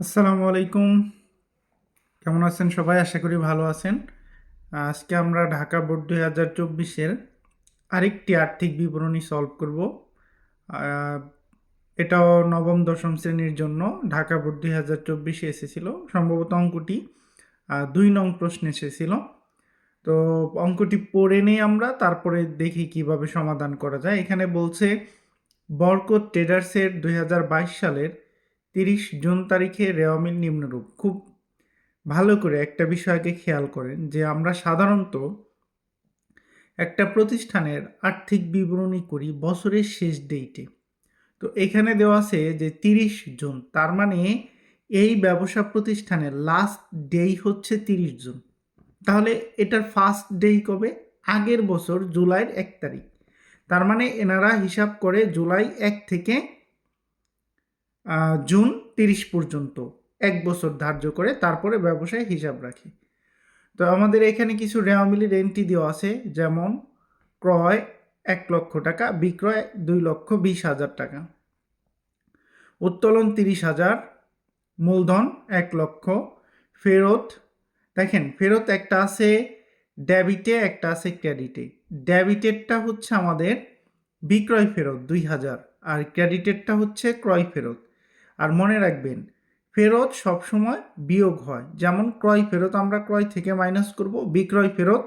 আসসালামু আলাইকুম। কেমন আছেন সবাই? আশা করি ভালো আছেন। আজকে আমরা ঢাকা বোর্ড দুই হাজার চব্বিশের আরেকটি আর্থিক বিবরণী সলভ করব। এটাও নবম, দশম শ্রেণির জন্য ঢাকা বোর্ড দুই হাজার চব্বিশে এসেছিল। সম্ভবত অঙ্কটি দুই নং প্রশ্নে এসেছিল। তো অঙ্কটি পড়ে নেই আমরা, তারপরে দেখি কীভাবে সমাধান করা যায়। এখানে বলছে, বরকত ট্রেডার্সের দুই হাজার বাইশ সালের তিরিশ জুন তারিখে রেওয়ামিল নিম্নরূপ। খুব ভালো করে একটা বিষয়কে খেয়াল করেন যে আমরা সাধারণত একটা প্রতিষ্ঠানের আর্থিক বিবরণী করি বছরের শেষ ডেটে তো এখানে দেওয়া আছে যে তিরিশ জুন, তার মানে এই ব্যবসা প্রতিষ্ঠানের লাস্ট ডেই হচ্ছে তিরিশ জুন। তাহলে এটার ফার্স্ট ডেই কবে? আগের বছর জুলাইয়ের এক তারিখ। তার মানে এনারা হিসাব করে জুলাই এক থেকে জুন তিরিশ পর্যন্ত। এক বছর ধার্য করে তারপরে ব্যবসায় হিসাব রাখে। তো আমাদের এখানে কিছু রেওয়ামিলির এন্ট্রি দেওয়া আছে, যেমন ক্রয় এক লক্ষ টাকা, বিক্রয় দুই লক্ষ বিশ হাজার টাকা। উত্তোলন তিরিশ হাজার, মূলধন এক লক্ষ, ফেরত, দেখেন ফেরত একটা আছে ডেবিটে একটা আছে ক্রেডিটে ডেবিটেরটা হচ্ছে আমাদের বিক্রয় ফেরত দুই হাজার, আর ক্রেডিটেরটা হচ্ছে ক্রয় ফেরত। আর মনে রাখবেন, ফেরত সবসময় বিয়োগ হয়। যেমন ক্রয় ফেরত আমরা ক্রয় থেকে মাইনাস করব, বিক্রয় ফেরত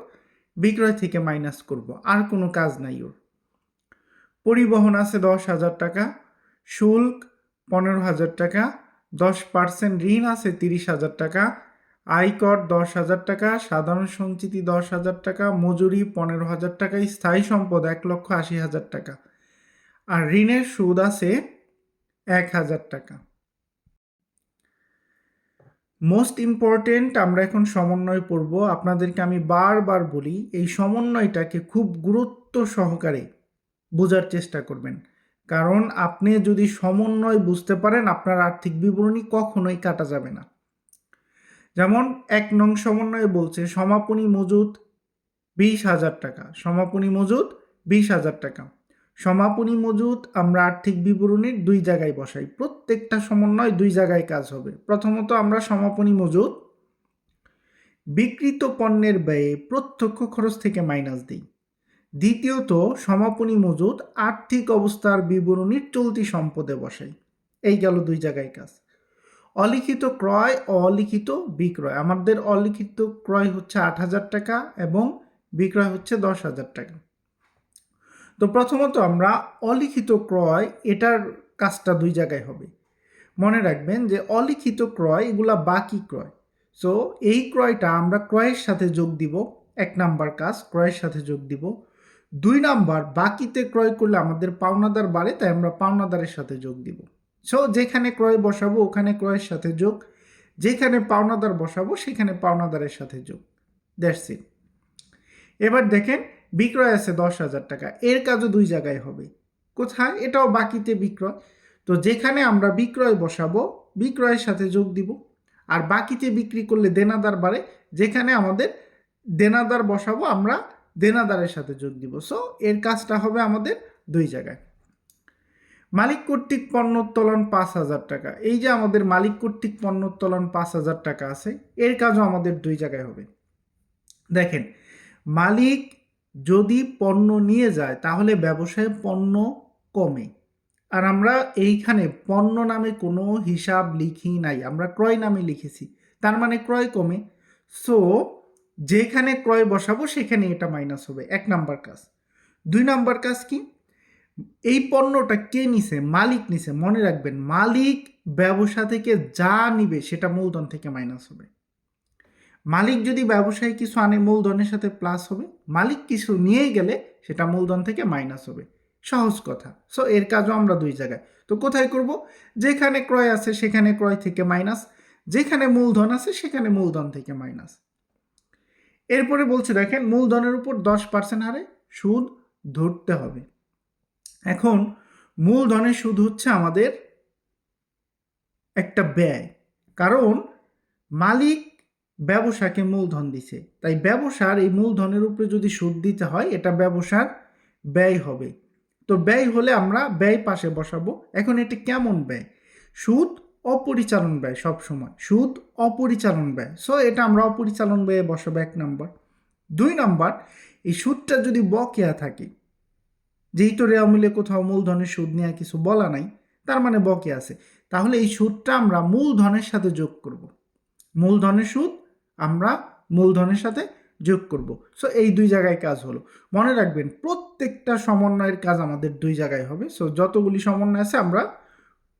বিক্রয় থেকে মাইনাস করব। আর কোনো কাজ নাই ওর। পরিবহন আছে দশ হাজার টাকা, শুল্ক পনেরো হাজার টাকা, দশ পার্সেন্ট ঋণ আছে তিরিশ হাজার টাকা, আয়কর দশ হাজার টাকা, সাধারণ সঞ্চিতি দশ হাজার টাকা, মজুরি পনেরো হাজার টাকা, স্থায়ী সম্পদ এক লক্ষ আশি হাজার টাকা। আর ঋণের সুদ আছে এক হাজার টাকা। মোস্ট ইম্পর্টেন্ট আমরা এখন সমন্বয় পড়ব। আপনাদেরকে আমি বারবার বলি, এই সমন্বয়টাকে খুব গুরুত্ব সহকারে বোঝার চেষ্টা করবেন। কারণ আপনি যদি সমন্বয় বুঝতে পারেন, আপনার আর্থিক বিবরণী কখনোই কাটা যাবে না। যেমন এক নং সমন্বয়ে বলছে, সমাপনী মজুদ বিশ হাজার টাকা। সমাপনী মজুদ বিশ হাজার টাকা। সমাপনী মজুদ, আমরা আর্থিক বিবরণীর দুই জায়গায় বসাই। প্রত্যেকটা সমন্বয় দুই জায়গায় কাজ হবে। প্রথমত আমরা সমাপনী মজুদ। বিকৃত পণ্যের ব্যয়ে প্রত্যক্ষ খরচ থেকে মাইনাস দিই। দ্বিতীয়ত, সমাপনী মজুদ, আর্থিক অবস্থার বিবরণীর চলতি সম্পদে বসাই। এই গেল দুই জায়গায় কাজ। অলিখিত ক্রয় ও অলিখিত বিক্রয়। আমাদের অলিখিত ক্রয় হচ্ছে আট হাজার টাকা এবং বিক্রয় হচ্ছে দশ হাজার টাকা। তো প্রথমত আমরা অলিখিত ক্রয় এটার কাজটা দুই জায়গায় হবে। মনে রাখবেন যে অলিখিত ক্রয় এগুলা বাকি ক্রয়। সো এই ক্রয়টা আমরা ক্রয়ের সাথে যোগ দিব, এক নাম্বার কাজ, ক্রয়ের সাথে যোগ দিব। দুই নাম্বার, বাকিতে ক্রয় করলে আমাদের পাওনাদার বাড়ে, তাই আমরা পাওনাদারের সাথে যোগ দিব। সো যেখানে ক্রয় বসাবো ওখানে ক্রয়ের সাথে যোগ, যেখানে পাওনাদার বসাবো সেখানে পাওনাদারের সাথে যোগ। দ্যাটস ইট এবার দেখেন বিক্রয় আছে দশ হাজার টাকা, এর কাজও দুই জায়গায় হবে। কোথায়? এটাও বাকিতে বিক্রয়। তো যেখানে আমরা বিক্রয় বসাবো, বিক্রয়ের সাথে যোগ দিব। আর বাকিতে বিক্রি করলে দেনাদার বাড়ে, যেখানে আমাদের দেনাদার বসাবো, আমরা দেনাদারের সাথে যোগ দিব। সো এর কাজটা হবে আমাদের দুই জায়গায়। মালিক কর্তৃক পণ্যোত্তোলন পাঁচ হাজার টাকা। এই যে আমাদের মালিক কর্তৃক পণ্যোত্তোলন পাঁচ হাজার টাকা আছে, এর কাজও আমাদের দুই জায়গায় হবে। দেখেন, মালিক যদি পণ্য নিয়ে যায়, তাহলে ব্যবসায় পণ্য কমে। আর আমরা এইখানে পণ্য নামে কোনো হিসাব লিখি নাই, আমরা ক্রয় নামে লিখেছি, তার মানে ক্রয় কমে। সো, যেখানে ক্রয় বসাবো, সেখানে এটা মাইনাস হবে, এক নাম্বার কাজ। দুই নাম্বার কাজ কি? এই পণ্যটা কে নিছে? মালিক নিছে। মনে রাখবেন, মালিক ব্যবসা থেকে যা নিবে, সেটা মূলধন থেকে মাইনাস হবে। মালিক যদি ব্যবসায় কিছু আনে, মূলধনের সাথে প্লাস হবে। মালিক কিছু নিয়ে গেলে সেটা মূলধন থেকে মাইনাস হবে। সহজ কথা। সো এর কাজও আমরা দুই জায়গায়। তো কোথায় করব? যেখানে ক্রয় আছে, সেখানে ক্রয় থেকে মাইনাস যেখানে মূলধন আছে, সেখানে মূলধন থেকে মাইনাস এরপরে বলছে, দেখেন, মূলধনের উপর দশ পার্সেন্ট হারে সুদ ধরতে হবে। এখন, মূলধনের সুদ হচ্ছে আমাদের একটা ব্যয়। কারণ, মালিক ব্যবসাকে মূলধন দিছে। তাই ব্যবসার এই মূলধনের উপরে যদি সুদ দিতে হয়, এটা ব্যবসার ব্যয় হবে। তো ব্যয় হলে আমরা ব্যয় পাশে বসাবো। এখন এটা কেমন ব্যয়? সুদ অপরিচালন ব্যয় সবসময়। সুদ অপরিচালন ব্যয়। সো এটা আমরা অপরিচালন ব্যয়ে বসাবো এক নাম্বার। দুই নাম্বার, এই সুদটা যদি বকেয়া থাকে, যেহেতু রেওয়া মিলে কোথাও মূলধনের সুদ নেওয়া কিছু বলা নাই, তার মানে বকে আছে। তাহলে এই সুদটা আমরা মূলধনের সাথে যোগ করব। মূলধনের সুদ আমরা মূলধনের সাথে যোগ করব। সো এই দুই জায়গায় কাজ হলো। মনে রাখবেন, প্রত্যেকটা সমন্বয়ের কাজ আমাদের দুই জায়গায় হবে। সো যতগুলি সমন্বয় আছে, আমরা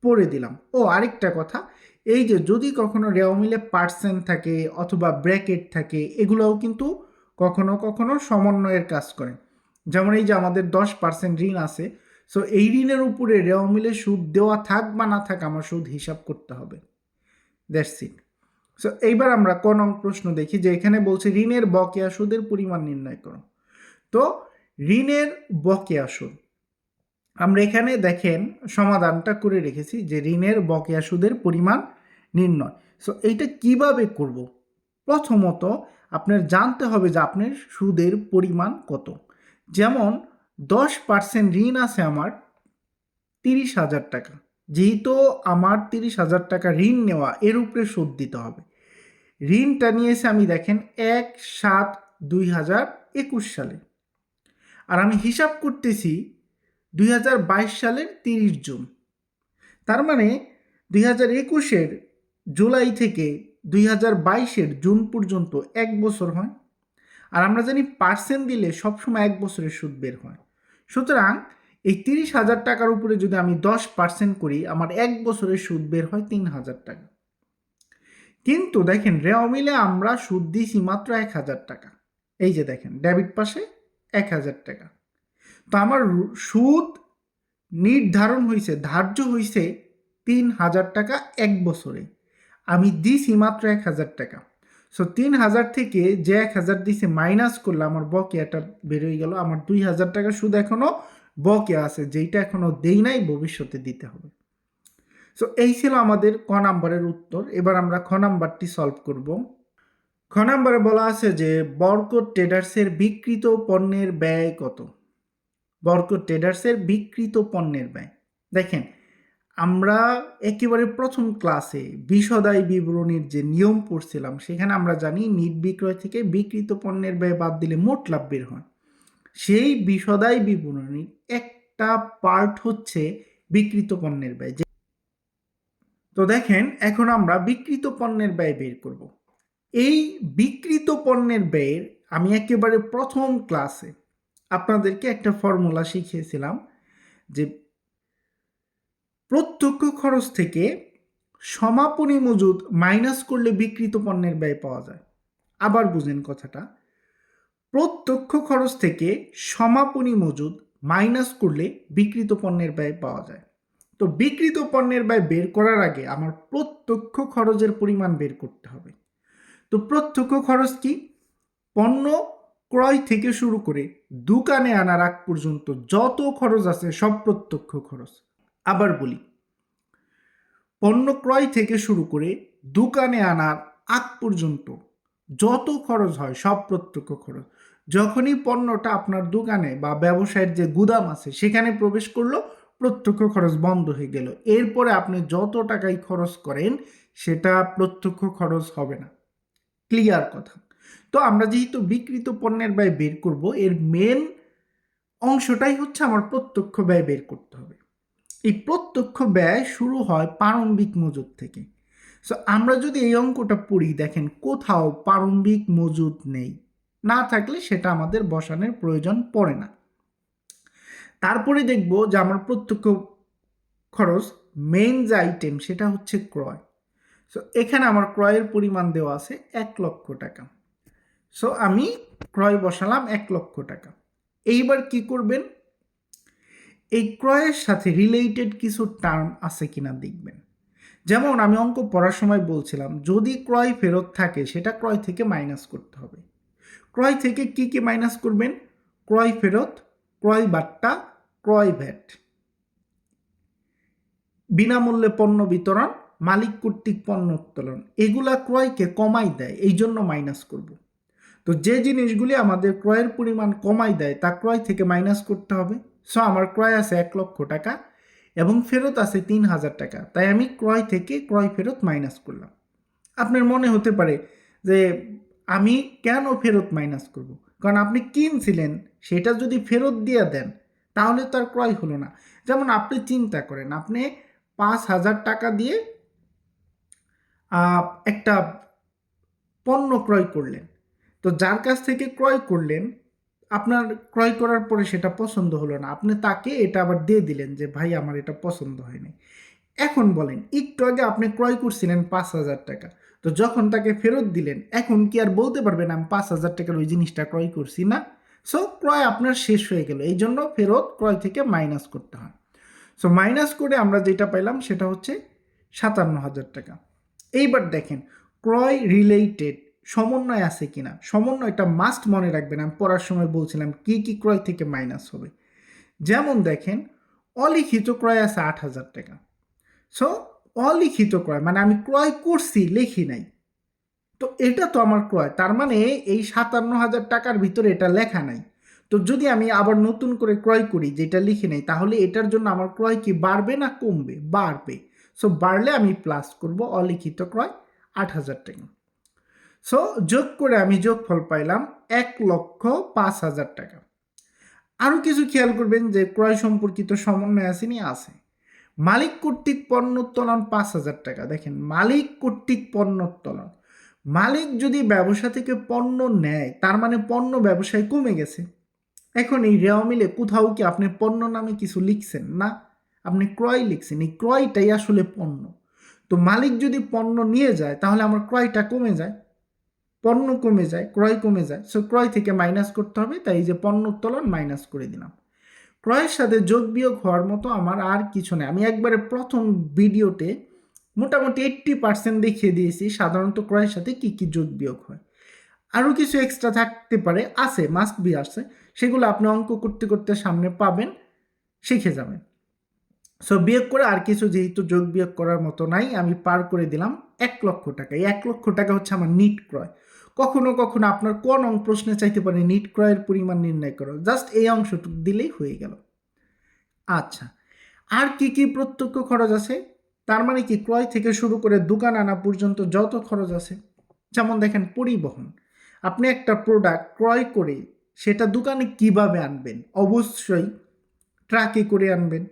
পড়ে দিলাম। ও, আরেকটা কথা, এই যে যদি কখনো রেওয়া মিলে পার্সেন্ট থাকে অথবা ব্র্যাকেট থাকে, এগুলোও কিন্তু কখনো কখনো সমন্বয়ের কাজ করে। যেমন এই যে আমাদের দশ পার্সেন্ট ঋণ আছে সো এই ঋণের উপরে রেওয়া মিলে সুদ দেওয়া থাক বা না থাক, আমার সুদ হিসাব করতে হবে। দ্যাটস ইট সো এইবার আমরা ক নং প্রশ্ন দেখি যে এখানে বলছে ঋণের বকেয়া সুদের পরিমাণ নির্ণয় করো। তো, ঋণের বকেয়া সুদ। আমরা এখানে দেখেন সমাধানটা করে রেখেছি যে ঋণের বকেয়া সুদের পরিমাণ নির্ণয়। সো এইটা কীভাবে করব? প্রথমত আপনার জানতে হবে যে আপনার সুদের পরিমাণ কত। যেমন, দশ পার্সেন্ট ঋণ আছে আমার তিরিশ হাজার টাকা। যেহেতু আমার তিরিশ হাজার টাকা ঋণ নেওয়া এর উপরে সুদ দিতে হবে। ঋণটা নিয়েছে আমি দেখেন এক সাত দুই হাজার একুশ সালে। আর আমি হিসাব করতেছি দুই হাজার বাইশ সালের তিরিশ জুন। তার মানে দুই হাজার একুশের জুলাই থেকে দুই হাজার বাইশের জুন পর্যন্ত এক বছর হয়। আর আমরা জানি পার্সেন্ট দিলে সবসময় এক বছরের সুদ বের হয়। সুতরাং এই তিরিশ হাজার টাকার উপরে যদি আমি দশ পার্সেন্ট করি, আমার এক বছরের সুদ বের হয় তিন হাজার টাকা। কিন্তু দেখেন, রেওয়া মিলে আমরা সুদ দিয়েছি মাত্র এক হাজার টাকা। এই যে দেখেন, ডেবিট পাশে এক হাজার টাকা। তো আমার সুদ নির্ধারণ হয়েছে ধার্য হয়েছে তিন হাজার টাকা এক বছরে। আমি দিছি মাত্র এক হাজার টাকা। সো তিন হাজার থেকে যে এক হাজার দিছে মাইনাস করলে আমার বকেয়াটা বেরোয় গেল। আমার দুই হাজার টাকা সুদ এখনও বকেয়া আছে, যেইটা এখনও দেই নাই, ভবিষ্যতে দিতে হবে। সো এই ছিল আমাদের ক নাম্বারের উত্তর। এবার আমরা খ নাম্বারটি সলভ করব। খ নাম্বারে বলা আছে যে বরকত ট্রেডার্সের বিকৃত পণ্যের ব্যয় কত? বরকত ট্রেডার্সের বিকৃত পণ্যের ব্যয়। দেখেন, আমরা একেবারে প্রথম ক্লাসে বিশদায় বিবরণীর যে নিয়ম পড়ছিলাম, সেখানে আমরা জানি নিট বিক্রয় থেকে বিকৃত পণ্যের ব্যয় বাদ দিলে মোট লাভ বের হয়। সেই বিশদায় বিবরণীর একটা পার্ট হচ্ছে বিকৃত পণ্যের ব্যয়। তো দেখেন, এখন আমরা বিকৃত পণ্যের ব্যয় বের করব। এই বিকৃত পণ্যের ব্যয়ের আমি একেবারে প্রথম ক্লাসে আপনাদেরকে একটা ফর্মুলা শিখিয়েছিলাম যে প্রত্যক্ষ খরচ থেকে সমাপনী মজুদ মাইনাস করলে বিকৃত পণ্যের ব্যয় পাওয়া যায়। আবার বুঝেন কথাটা। প্রত্যক্ষ খরচ থেকে সমাপনী মজুদ মাইনাস করলে বিকৃত পণ্যের ব্যয় পাওয়া যায়। তো বিকৃত পণ্যের ব্যয় বের করার আগে আমার প্রত্যক্ষ খরচের পরিমাণ বের করতে হবে। তো প্রত্যক্ষ খরচ কি? পণ্য ক্রয় থেকে শুরু করে দোকানে আনার আগ পর্যন্ত যত খরচ আছে সব প্রত্যক্ষ খরচ। আবার বলি, পণ্য ক্রয় থেকে শুরু করে দোকানে আনার আগ পর্যন্ত যত খরচ হয় সব প্রত্যক্ষ খরচ। যখনই পণ্যটা আপনার দোকানে বা ব্যবসায়ের যে গুদাম আছে সেখানে প্রবেশ করল প্রত্যক্ষ খরচ বন্ধ হয়ে গেল। এরপরে আপনি যত টাকাই খরচ করেন, সেটা প্রত্যক্ষ খরচ হবে না। ক্লিয়ার কথা। তো আমরা যেহেতু বিকৃত পণ্যের ব্যয় বের করব, এর মেন অংশটাই হচ্ছে আমার প্রত্যক্ষ ব্যয় বের করতে হবে। এই প্রত্যক্ষ ব্যয় শুরু হয় প্রারম্ভিক মজুদ থেকে। সো আমরা যদি এই অঙ্কটা পড়ি, দেখেন কোথাও প্রারম্ভিক মজুদ নেই। না থাকলে সেটা আমাদের বসানোর প্রয়োজন পড়ে না। তারপরে দেখব যে আমার প্রত্যক্ষ খরচ মেইন যে আইটেম সেটা হচ্ছে ক্রয়। সো এখানে আমার ক্রয়ের পরিমাণ দেওয়া আছে এক লক্ষ টাকা। সো আমি ক্রয় বসালাম এক লক্ষ টাকা। এইবার কি করবেন? এই ক্রয়ের সাথে রিলেটেড কিছু টার্ম আছে কিনা দেখবেন। যেমন আমি অঙ্ক পড়ার সময় বলছিলাম, যদি ক্রয় ফেরত থাকে, সেটা ক্রয় থেকে মাইনাস করতে হবে। ক্রয় থেকে কি কি মাইনাস করবেন? ক্রয় ফেরত ক্রয় বাট্টা ক্রয় ভ্যাট বিনামূল্যে পণ্য বিতরণ, মালিক কর্তৃক পণ্য উত্তোলন। এগুলা ক্রয়কে কমাই দেয়, এই জন্য মাইনাস করব। তো যে জিনিসগুলি আমাদের ক্রয়ের পরিমাণ কমাই দেয়, তা ক্রয় থেকে মাইনাস করতে হবে। সো আমার ক্রয় আছে এক লক্ষ টাকা এবং ফেরত আছে তিন হাজার টাকা। তাই আমি ক্রয় থেকে ক্রয় ফেরত মাইনাস করলাম। আপনার মনে হতে পারে যে আমি কেন ফেরত মাইনাস করব? কারণ আপনি কিনছিলেন, সেটা যদি ফেরত দিয়ে দেন, তাহলে তার ক্রয় হলো না। যেমন আপনি চিন্তা করেন, আপনি পাঁচ হাজার টাকা দিয়ে একটা পণ্য ক্রয় করলেন। তো যার কাছ থেকে ক্রয় করলেন, আপনার ক্রয় করার পরে সেটা পছন্দ হলো না। আপনি তাকে এটা আবার দিয়ে দিলেন যে, ভাই, আমার এটা পছন্দ হয়নি। এখন বলেন, একটু আগে আপনি ক্রয় করছিলেন পাঁচ হাজার টাকা। তো যখন তাকে ফেরত দিলেন, এখন কি আর বলতে পারবেন আমি পাঁচ হাজার টাকার ওই জিনিসটা ক্রয় করছি না? সো ক্রয় আপনার শেষ হয়ে গেল। এই জন্য ফেরত ক্রয় থেকে মাইনাস করতে হয়। সো মাইনাস করে আমরা যেটা পাইলাম, সেটা হচ্ছে সাতান্ন হাজার টাকা। এইবার দেখেন, ক্রয় রিলেটেড সমন্বয় আছে কিনা? সমন্বয়টা মাস্ট মনে রাখবেন। আমি পড়ার সময় বলছিলাম, কি কি ক্রয় থেকে মাইনাস হবে? যেমন দেখেন, অলিখিত ক্রয় আছে আট হাজার টাকা। সো অলিখিত ক্রয় মানে আমি ক্রয় করছি, লিখি নাই। তো এটা তো আমার ক্রয়, তার মানে এই সাতান্ন হাজার টাকার ভিতরে এটা লেখা নাই। তো যদি আমি আবার নতুন করে ক্রয় করি, যেটা লিখে নেই, তাহলে এটার জন্য আমার ক্রয় কি বাড়বে না কমবে? বাড়বে। সো বাড়লে আমি প্লাস করব অলিখিত ক্রয় আট হাজার টাকা। সো যোগ করে আমি যোগফল পাইলাম এক লক্ষ পাঁচ হাজার টাকা। আরও কিছু খেয়াল করবেন যে ক্রয় সম্পর্কিত সমন্বয় আসেনি আছে। মালিক কর্তৃক পণ্য উত্তোলন পাঁচ হাজার টাকা। দেখেন, মালিক কর্তৃক পণ্য উত্তোলন। মালিক যদি ব্যবসা থেকে পণ্য নেয়, তার মানে পণ্য ব্যবসায় কমে গেছে। এখন এই রেওয়া মিলে কোথাও কি আপনি পণ্য নামে কিছু লিখছেন? না, আপনি ক্রয় লিখছেন। এই ক্রয়টাই আসলে পণ্য। তো মালিক যদি পণ্য নিয়ে যায়, তাহলে আমার ক্রয়টা কমে যায়। পণ্য কমে যায়, ক্রয় কমে যায়। সো ক্রয় থেকে মাইনাস করতে হবে, তাই এই যে পণ্য উত্তোলন মাইনাস করে দিলাম। ক্রয়ের সাথে যোগ বিয়োগ হওয়ার মতো আমার আর কিছু নেই। আমি একবারে প্রথম ভিডিওতে মোটামুটি এইট্টি পার্সেন্ট দেখিয়ে দিয়েছি সাধারণত ক্রয়ের সাথে কি কি যোগ বিয়োগ হয়। আরও কিছু এক্সট্রা থাকতে পারে, আছে মাস্ট বি আসছে সেগুলো আপনি অঙ্ক করতে করতে সামনে পাবেন, শিখে যাবেন। সো বিয়োগ করে আর কিছু যেহেতু যোগ বিয়োগ করার মতো নাই, আমি পার করে দিলাম এক লক্ষ টাকা। এই এক লক্ষ টাকা হচ্ছে আমার নিট ক্রয়। কখনো কখনো আপনার কোন অঙ্ক প্রশ্নে চাইতে পারে নিট ক্রয়ের পরিমাণ নির্ণয় করো। জাস্ট এই অংশটুকু দিলেই হয়ে গেল। আচ্ছা আর কি কি প্রত্যক্ষ খরচ আছে? তার মানে কি ক্রয় থেকে শুরু করে দোকান আনা পর্যন্ত যত খরচ আছে? যেমন দেখেন পরিবহন। আপনি একটা প্রোডাক্ট ক্রয় করে সেটা দোকানে কীভাবে আনবেন? অবশ্যই ট্রাকে করে আনবেন।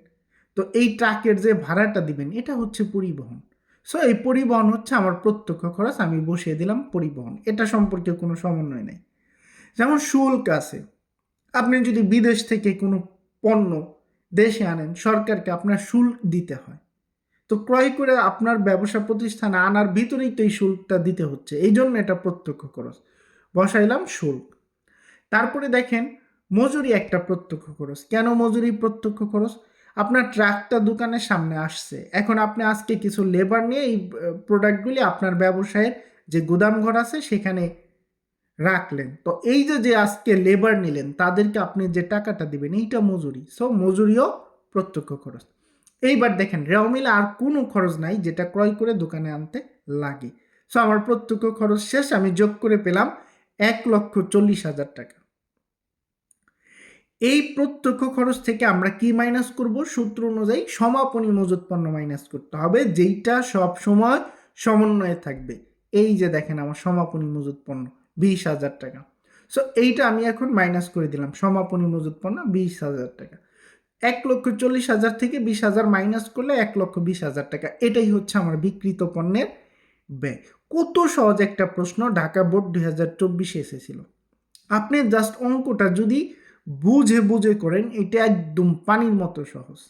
তো এই ট্রাকের যে ভাড়াটা দিবেন, এটা হচ্ছে পরিবহন। সো এই পরিবহন হচ্ছে আমার প্রত্যক্ষ খরচ, আমি বসিয়ে দিলাম পরিবহন। এটা সম্পর্কে কোনো সমন্বয় নেই। যেমন শুল্ক আছে। আপনি যদি বিদেশ থেকে কোনো পণ্য দেশে আনেন, সরকারকে আপনার শুল্ক দিতে হয়। তো ক্রয় করে আপনার ব্যবসা প্রতিষ্ঠানে আনার ভিতরেই তো এই শুল্কটা দিতে হচ্ছে। এই জন্য এটা প্রত্যক্ষ খরচ। বসাইলাম শুল্ক। তারপরে দেখেন, মজুরি একটা প্রত্যক্ষ খরচ। কেন মজুরি প্রত্যক্ষ খরচ? আপনার ট্রাকটা দোকানের সামনে আসছে। এখন আপনি আজকে কিছু লেবার নিয়ে এই প্রোডাক্টগুলি আপনার ব্যবসায়ের যে গুদাম ঘর আছে সেখানে রাখলেন। তো এই যে যে আজকে লেবার নিলেন, তাদেরকে আপনি যে টাকাটা দিবেন, এইটা মজুরি। সো মজুরিও প্রত্যক্ষ খরচ। এইবার দেখেন রেওয়া মিলে আর কোনো খরচ নাই যেটা ক্রয় করে দোকানে আনতে লাগে। সো আমার প্রত্যক্ষ খরচ শেষ, আমি যোগ করে পেলাম এক লক্ষ চল্লিশ হাজার টাকা। এই প্রত্যক্ষ খরচ থেকে আমরা কি মাইনাস করব? সূত্র অনুযায়ী সমাপনী মজুত পণ্য মাইনাস করতে হবে, যেইটা সব সময় সমন্বয়ে থাকবে। এই যে দেখেন আমার সমাপনী মজুত পণ্য, বিশ হাজার টাকা। সো এইটা আমি এখন মাইনাস করে দিলাম, সমাপনী মজুত পণ্য বিশ হাজার টাকা। এক লক্ষ চল্লিশ হাজার থেকে বিশ হাজার মাইনাস করলে এক লক্ষ বিশ হাজার টাকা। এটাই হচ্ছে আমার বিকৃত পণ্যের ব্যয়। কত সহজ একটা প্রশ্ন, ঢাকা বোর্ড দুই হাজার চব্বিশে এসেছিল। আপনি জাস্ট অঙ্কটা যদি বুঝে বুঝে করেন, এটা একদম পানির মতো সহজ।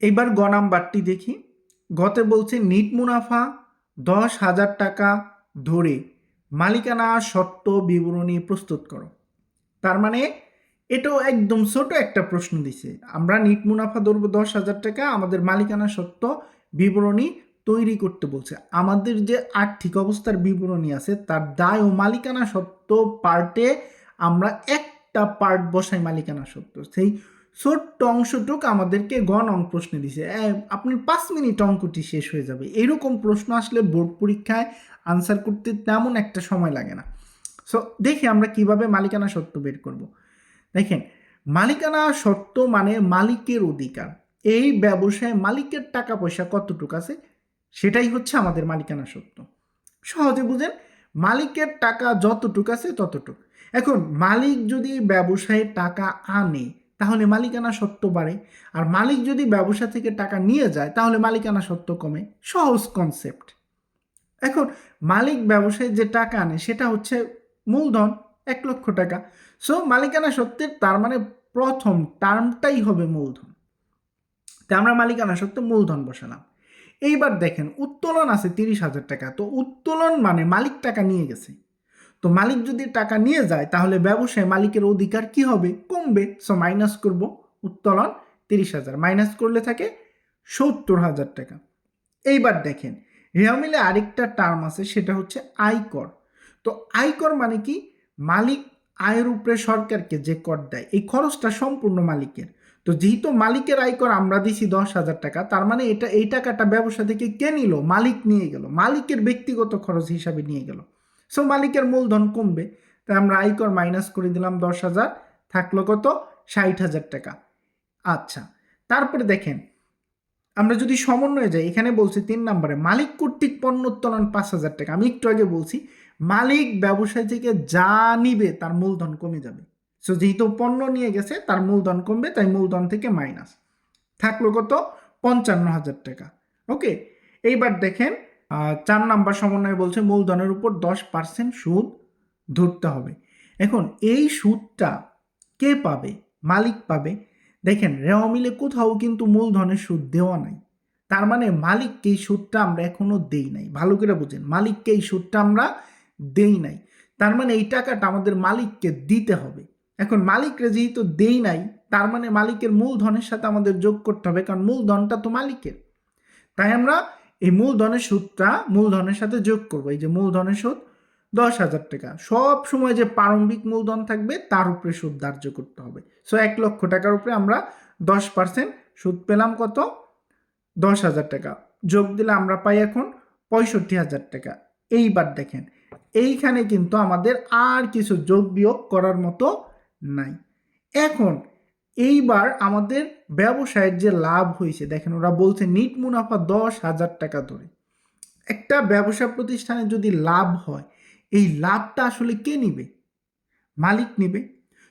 এইবার গ নাম্বারটি দেখি। গতে বলছে, নিট মুনাফা দশ হাজার টাকা ধরে মালিকানা সত্ত্ব বিবরণী প্রস্তুত করো। তার মানে এটাও একদম ছোট একটা প্রশ্ন দিছে। আমরা নিট মুনাফা ধরবো দশ হাজার টাকা, আমাদের মালিকানা সত্ত্ব বিবরণী তৈরি করতে বলছে। আমাদের যে আর্থিক অবস্থার বিবরণী আছে, তার দায় ও মালিকানা সত্ত্ব পার্টে আমরা একটা পার্ট বসাই মালিকানা সত্ত্ব। সেই ছোট্ট অংশটুক আমাদেরকে গণ অঙ্ক প্রশ্ন দিছে। আপনি পাঁচ মিনিট অঙ্কটি শেষ হয়ে যাবে। এরকম প্রশ্ন আসলে বোর্ড পরীক্ষায় আনসার করতে তেমন একটা সময় লাগে না। সো দেখি আমরা কীভাবে মালিকানা সত্ত্ব বের করব। দেখেন, মালিকানা সত্ত্ব মানে মালিকের অধিকার। এই ব্যবসায় মালিকের টাকা পয়সা কতটুকু আছে? সেটাই হচ্ছে আমাদের মালিকানা সত্ত্ব সহজে বুঝেন, মালিকের টাকা যতটুক আছে ততটুকু। এখন মালিক যদি ব্যবসায় টাকা আনে, তাহলে মালিকানা সত্ত্ব বাড়ে। আর মালিক যদি ব্যবসা থেকে টাকা নিয়ে যায়, তাহলে মালিকানা সত্ত্ব কমে। সহজ কনসেপ্ট এখন মালিক ব্যবসায় যে টাকা আনে, সেটা হচ্ছে মূলধন, এক লক্ষ টাকা। সো মালিকানা সত্ত্বের তার মানে প্রথম টার্মটাই হবে মূলধন। তা আমরা মালিকানা সত্ত্বে মূলধন বসালাম। এইবার দেখেন, উত্তোলন আছে তিরিশ হাজার টাকা। তো উত্তোলন মানে মালিক টাকা নিয়ে গেছে। তো মালিক যদি টাকা নিয়ে যায়, তাহলে ব্যবসায় মালিকের অধিকার কি হবে? কমবে। সো মাইনাস করব, উত্তোলন তিরিশ হাজার। মাইনাস করলে থাকে সত্তর হাজার টাকা। এইবার দেখেন রেওয়া মিলে আরেকটা টার্ম আছে, সেটা হচ্ছে আয়কর। তো আয়কর মানে কি? মালিক আয়ের উপরে সরকারকে যে কর দেয়, এই খরচটা সম্পূর্ণ মালিকের। তো যেহেতু মালিকের আয়কর আমরা দিছি দশ হাজার টাকা, তার মানে এটা, এই টাকাটা ব্যবসা থেকে কে নিল? মালিক নিয়ে গেল। মালিকের ব্যক্তিগত খরচ হিসাবে নিয়ে গেল। সো মালিকের মূলধন কমবে। তাই আমরা আয়কর মাইনাস করে দিলাম দশ হাজার, থাকল কত? ষাট হাজার টাকা। আচ্ছা তারপরে দেখেন, আমরা যদি সমন্বয়ে যাই, এখানে বলছি তিন নম্বরে, মালিক কর্তৃক পণ্য উত্তোলন পাঁচ হাজার টাকা। আমি একটু আগে বলছি, মালিক ব্যবসায় থেকে যা নিবে, তার মূলধন কমে যাবে। সো যেহেতু পণ্য নিয়ে গেছে, তার মূলধন কমবে, তাই মূলধন থেকে মাইনাস থাকল কত? পঞ্চান্ন হাজার টাকা। ওকে এইবার দেখেন চার নাম্বার সমন্বয়ে বলছে মূলধনের উপর দশ পার্সেন্ট সুদ ধরতে হবে। এখন, এই সুদটা কে পাবে? মালিক পাবে। দেখেন রেওয়া মিলে কোথাও কিন্তু মূলধনের সুদ দেওয়া নাই। তার মানে মালিককে এই সুদটা আমরা এখনও দেই নাই। ভালো করে বুঝেন, মালিককে এই সুদটা আমরা দেই নাই। তার মানে এই টাকাটা আমাদের মালিককে দিতে হবে। এখন মালিকরে যেহেতু দেই নাই, তার মানে মালিকের মূলধনের সাথে আমাদের যোগ করতে হবে, কারণ মূলধনটা তো মালিকের। তাই আমরা এই মূলধনের সুদটা মূলধনের সাথে যোগ করব। এই যে মূলধনের সুদ দশ হাজার টাকা। সব সময় যে প্রারম্ভিক মূলধন থাকবে, তার উপরে সুদ ধার্য করতে হবে। সো এক লক্ষ টাকার উপরে আমরা দশ পার্সেন্ট সুদ পেলাম কত? দশ হাজার টাকা। যোগ দিলে আমরা পাই এখন পঁয়ষট্টি হাজার টাকা। এইবার দেখেন, এইখানে কিন্তু আমাদের আর কিছু যোগ বিয়োগ করার মতো নাই। এখন এইবার আমাদের ব্যবসায়ের যে লাভ হয়েছে, দেখেন ওরা বলছে নিট মুনাফা দশ হাজার টাকা ধরে। একটা ব্যবসা প্রতিষ্ঠানে যদি লাভ হয়, এই লাভটা আসলে কে নিবে? মালিক নিবে।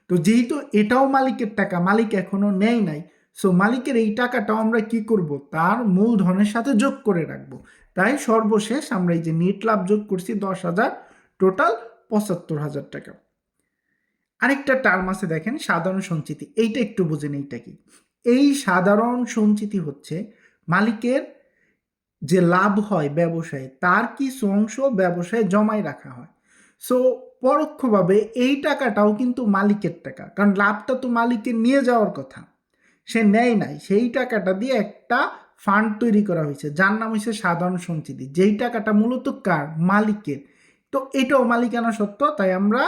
তো যেহেতু এটাও মালিকের টাকা, মালিক এখনও নেয় নাই সো মালিকের এই টাকাটাও আমরা কি করব? তার মূলধনের সাথে যোগ করে রাখব। তাই সর্বশেষ আমরা এই যে নেট লাভ যোগ করছি দশ হাজার টোটাল পঁচাত্তর হাজার টাকা। আরেকটা টার্ম আছে দেখেন, সাধারণ সঞ্চিতি। এইটা একটু বুঝেন এইটা কি? এই সাধারণ সঞ্চিতি হচ্ছে মালিকের যে লাভ হয় ব্যবসায়, তার কিছু অংশ ব্যবসায় জমায় রাখা হয়। সো পরোক্ষভাবে এই টাকাটাও কিন্তু মালিকের টাকা, কারণ লাভটা তো মালিকের নিয়ে যাওয়ার কথা। সে নেয় নাই, সেই টাকাটা দিয়ে একটা ফান্ড তৈরি করা হয়েছে, যার নাম হচ্ছে সাধারণ সঞ্চিতি। যেই টাকাটা মূলত কার? মালিকের। তো এটাও মালিকানা সত্য তাই আমরা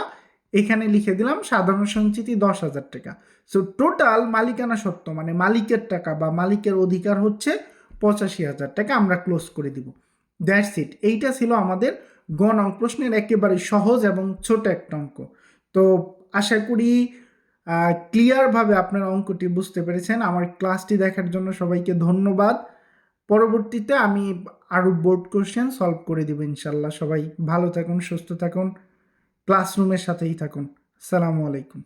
এখানে লিখে দিলাম সাধারণ সঞ্চিতি দশ হাজার টাকা। সো টোটাল মালিকানা সত্য মানে মালিকের টাকা বা মালিকের অধিকার হচ্ছে পঁচাশি হাজার টাকা, আমরা ক্লোজ করে দিব। দ্যাটস ইট এইটা ছিল আমাদের গণ নং প্রশ্নের একেবারে সহজ এবং ছোট একটা অঙ্ক। তো আশা করি ক্লিয়ারভাবে আপনার অঙ্কটি বুঝতে পেরেছেন। আমার ক্লাসটি দেখার জন্য সবাইকে ধন্যবাদ। পরবর্তীতে আমি আরও বোর্ড কোশ্চেন সলভ করে দেবো ইনশাল্লাহ। সবাই ভালো থাকুন, সুস্থ থাকুন। ক্লাসরুমের সাথেই থাকুন। আসসালামু আলাইকুম।